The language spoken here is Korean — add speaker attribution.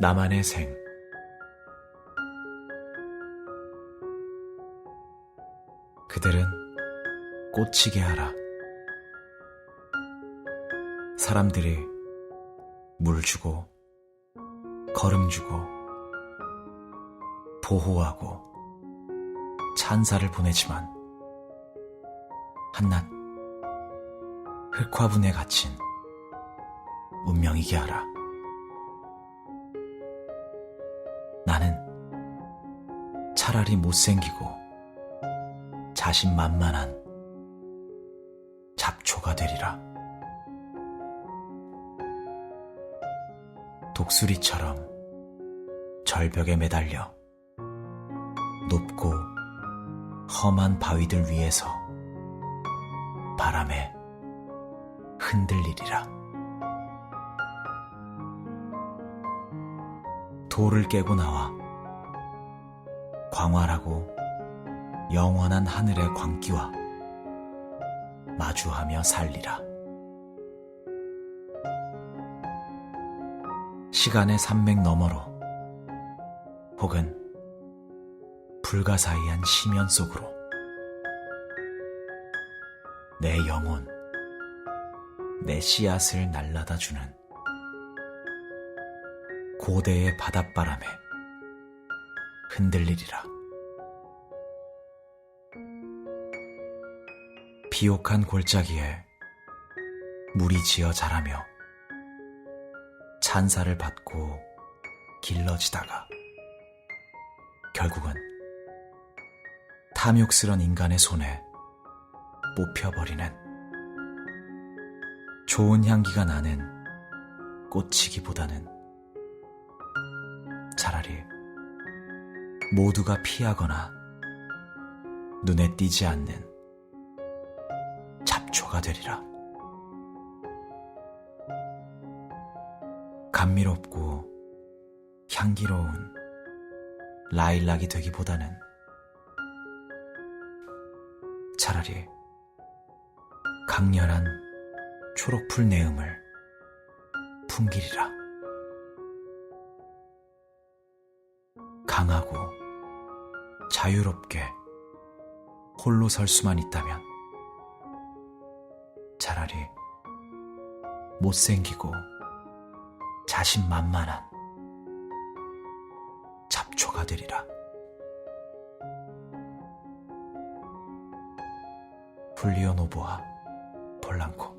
Speaker 1: 나만의 생 그들은 꽂히게 하라. 사람들이 물 주고 걸음 주고 보호하고 찬사를 보내지만 한낱 흑화분에 갇힌 운명이게 하라. 차라리 못생기고 자신만만한 잡초가 되리라. 독수리처럼 절벽에 매달려 높고 험한 바위들 위에서 바람에 흔들리리라. 돌을 깨고 나와 광활하고 영원한 하늘의 광기와 마주하며 살리라. 시간의 산맥 너머로 혹은 불가사의한 심연 속으로 내 영혼, 내 씨앗을 날라다 주는 고대의 바닷바람에 흔들리리라. 비옥한 골짜기에 물이 지어 자라며 찬사를 받고 길러지다가 결국은 탐욕스런 인간의 손에 뽑혀버리는 좋은 향기가 나는 꽃이기보다는 모두가 피하거나 눈에 띄지 않는 잡초가 되리라. 감미롭고 향기로운 라일락이 되기보다는 차라리 강렬한 초록풀 내음을 풍기리라. 강하고 자유롭게 홀로 설 수만 있다면 차라리 못생기고 자신만만한 잡초가 되리라. 훌리오 노보아 폴랑코